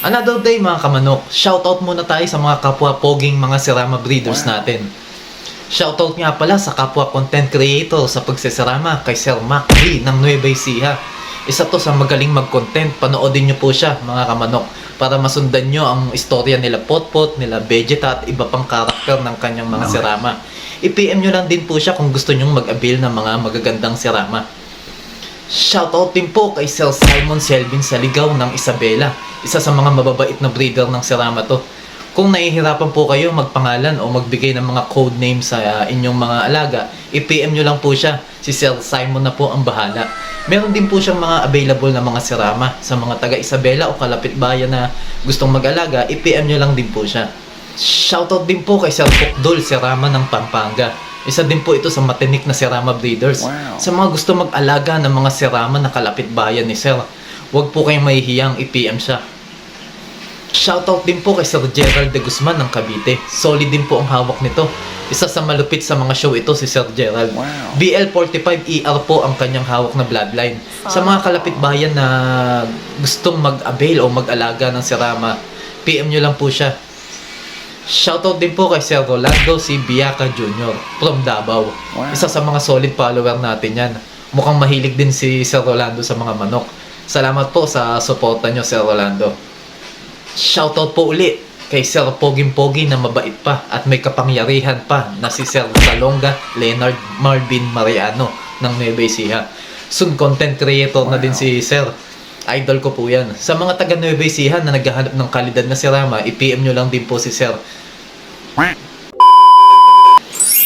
Another day mga kamanok, shoutout muna tayo sa mga kapwa poging mga sirama breeders natin. Shoutout nga pala sa kapwa content creator sa pagsisirama kay Sir Mac B ng Nueva Ecija. Isa to sa magaling mag-content, panoodin nyo po siya mga kamanok para masundan nyo ang istorya nila Potpot, nila Vegeta at iba pang karakter ng kanyang mga sirama. I-PM nyo lang din po siya kung gusto nyong mag-avail ng mga magagandang sirama. Shoutout din po kay Sir Simon Selvin Saligaw ng Isabela, isa sa mga mababait na breeder ng Serama to. Kung nahihirapan po kayo magpangalan o magbigay ng mga code name sa uh, inyong mga alaga, i-PM nyo lang po siya. Si Sir Simon na po ang bahala. Meron din po siyang mga available na mga Serama sa mga taga Isabela o kalapit bayan na gustong mag-alaga, i-PM nyo lang din po siya. Shoutout din po kay Sir Pukdol Serama ng Pampanga. Isa din po ito sa matinik na Serama breeders. Wow. Sa mga gusto mag-alaga ng mga Serama na kalapit bayan ni Sir, huwag po kayong mahihiyang i-PM siya. Shoutout din po kay Sir Gerald de Guzman ng Cavite. Solid din po ang hawak nito. Isa sa malupit sa mga show ito si Sir Gerald. Wow. BL45ER po ang kanyang hawak na bloodline. Sa mga kalapit bayan na gustong mag-avail o mag-alaga ng Serama, PM nyo lang po siya. Shoutout din po kay Sir Rolando C. Biaca Jr. from Davao. Wow. Isa sa mga solid follower natin yan. Mukhang mahilig din si Sir Rolando sa mga manok. Salamat po sa suporta nyo, Sir Rolando. Shoutout po uli kay Sir Poging Pogi na mabait pa at may kapangyarihan pa na si Sir Salonga Leonard Marvin Mariano ng Nueva Ecija. Soon content creator na din si Sir. Idol ko po yan. Sa mga taga Nueva Ecija na naghahanap ng kalidad na sirama, i-PM nyo lang din po si Sir.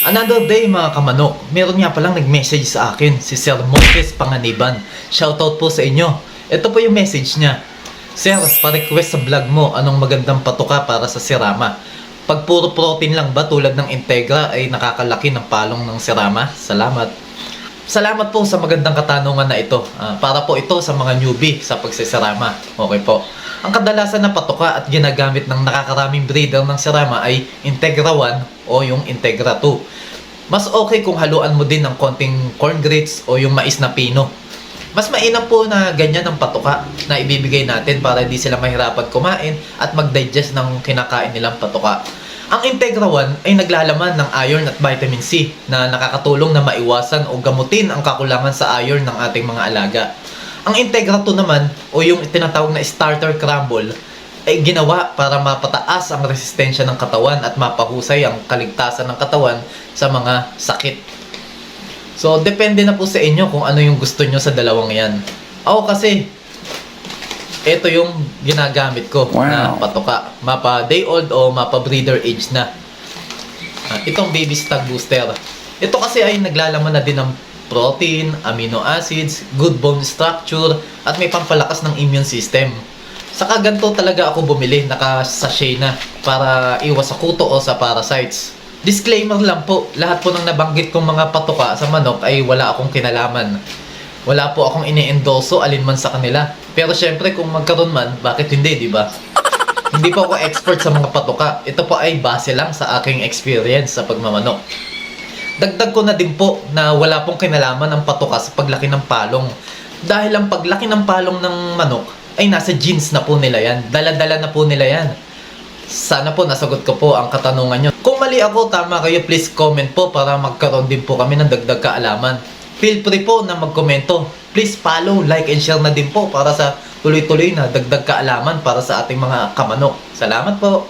Another day mga kamanok, meron nga palang nag-message sa akin, si Sir Montes Panganiban. Shoutout po sa inyo. Ito po yung message niya. Sir, pa-request sa vlog mo anong magandang patuka para sa sirama. Pag puro protein lang ba tulad ng Integra ay nakakalaki ng palong ng sirama? Salamat. Salamat po sa magandang katanungan na ito. Ah, para po ito sa mga newbie sa pagsisirama. Okay po. Ang kadalasan na patuka at ginagamit ng nakakaraming breeder ng sirama ay Integra 1 o yung Integra 2. Mas okay kung haluan mo din ng konting corn grits o yung mais na pino. Mas mainam po na ganyan ang patuka na ibibigay natin para hindi sila mahirapan kumain at mag-digest ng kinakain nilang patuka. Ang Integra 1 ay naglalaman ng iron at vitamin C na nakakatulong na maiwasan o gamutin ang kakulangan sa iron ng ating mga alaga. Ang Integra 2 naman o yung tinatawag na starter crumble ay ginawa para mapataas ang resistensya ng katawan at mapahusay ang kaligtasan ng katawan sa mga sakit. So, depende na po sa inyo kung ano yung gusto nyo sa dalawang yan. Ako kasi, ito yung ginagamit ko na Wow. patuka. Mapa day old o mapa breeder age na. Ah, itong baby stag booster. Ito kasi ay naglalaman na din ng protein, amino acids, good bone structure, at may pampalakas ng immune system. Saka ganito talaga ako bumili, naka-sachet na para iwas sa kuto o sa parasites. Disclaimer lang po, lahat po ng nabanggit kong mga patuka sa manok ay wala akong kinalaman. Wala po akong ini-endorso alinman sa kanila. Pero syempre kung magkaroon man, bakit hindi, di ba? hindi po ako expert sa mga patuka. Ito po ay base lang sa aking experience sa pagmamanok. Dagdag ko na din po na wala pong kinalaman ang patuka sa paglaki ng palong. Dahil ang paglaki ng palong ng manok ay nasa genes na po nila yan. Dala-dala na po nila yan. Sana po nasagot ko po ang katanungan nyo. Kung mali ako, tama kayo, please comment po para magkaroon din po kami ng dagdag kaalaman. Feel free po na magkomento. Please follow, like, and share na din po para sa tuloy-tuloy na dagdag kaalaman para sa ating mga kamanok. Salamat po!